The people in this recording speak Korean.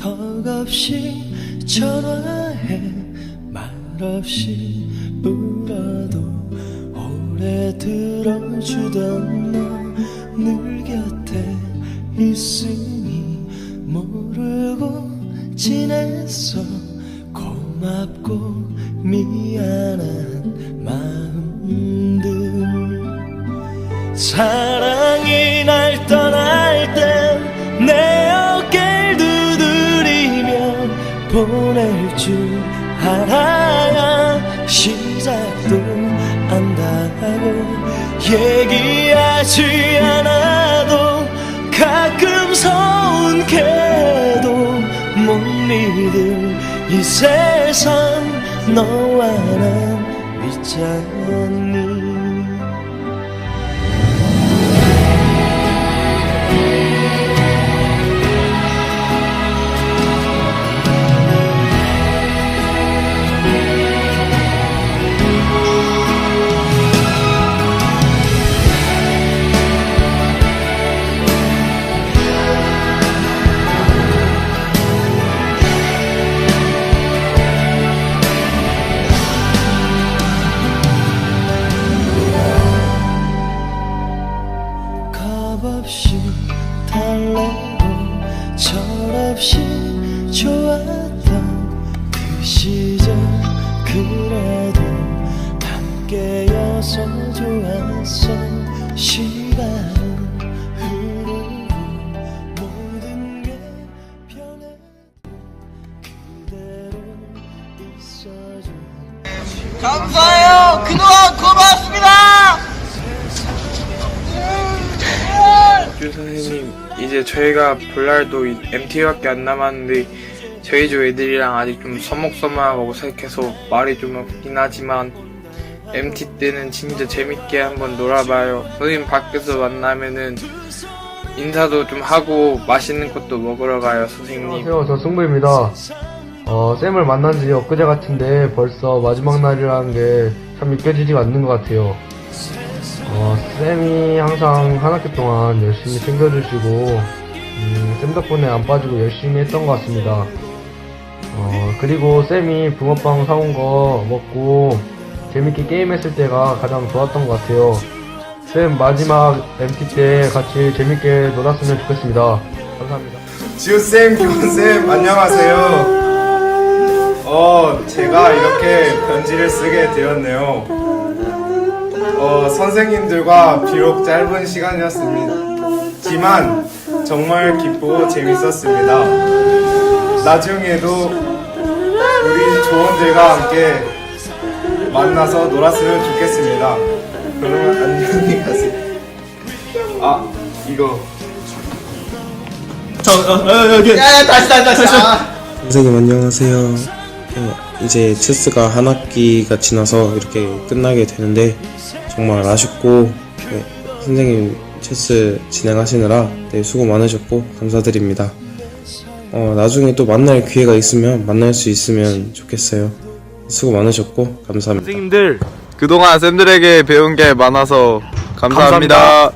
덕없이 전화해. 말없이 울어도 오래 들어주던 너 늘 곁에 있으니 모르고 지냈어. 고맙고 미안한 마음들. 사랑이 얘기하지 않아도 가끔 서운해도 못 믿을 이 세상 너와 난 믿잖니 없이 달래고 철없이 좋았던 그 시절 그래도 함께여서 좋았어 시간은 흐르고 모든 게 변해 그대로 있어줘 감사해요. 그동안 이제 저희가 볼 날도 MT밖에 안 남았는데 저희 조 애들이랑 아직 좀 서먹서먹하고 어색해서 말이 좀 없긴 하지만 MT 때는 진짜 재밌게 한번 놀아봐요 선생님 밖에서 만나면은 인사도 좀 하고 맛있는 것도 먹으러 가요 선생님 안녕하세요. 저 승부입니다. 어, 쌤을 만난 지 엊그제 같은데 벌써 마지막 날이라는 게참 믿겨지지가 않는 것 같아요. 어, 쌤이 항상 한 학기 동안 열심히 챙겨주시고, 음, 쌤 덕분에 안 빠지고 열심히 했던 것 같습니다. 어, 그리고 쌤이 붕어빵 사온 거 먹고 재밌게 게임했을 때가 가장 좋았던 것 같아요. 쌤 마지막 MT 때 같이 재밌게 놀았으면 좋겠습니다. 감사합니다. 지우쌤, 교훈쌤, 안녕하세요. 어, 제가 이렇게 편지를 쓰게 되었네요. 어, 선생님들과 비록 짧은 시간이었습니다. 지만 정말 기쁘고 재밌었습니다. 나중에도 우리 조원들과 함께 만나서 놀았으면 좋겠습니다. 그러면 안녕히 가세요. 아, 이거. 야, 다시, 다시, 다시. 아. 선생님 안녕하세요. 어, 이제 체스가 한 학기가 지나서 이렇게 끝나게 되는데 정말 아쉽고 네, 선생님 체스 진행하시느라 네, 수고 많으셨고 감사드립니다. 어, 나중에 또 만날 기회가 있으면 만날 수 있으면 좋겠어요. 수고 많으셨고 감사합니다. 선생님들 그동안 쌤들에게 배운 게 많아서 감사합니다.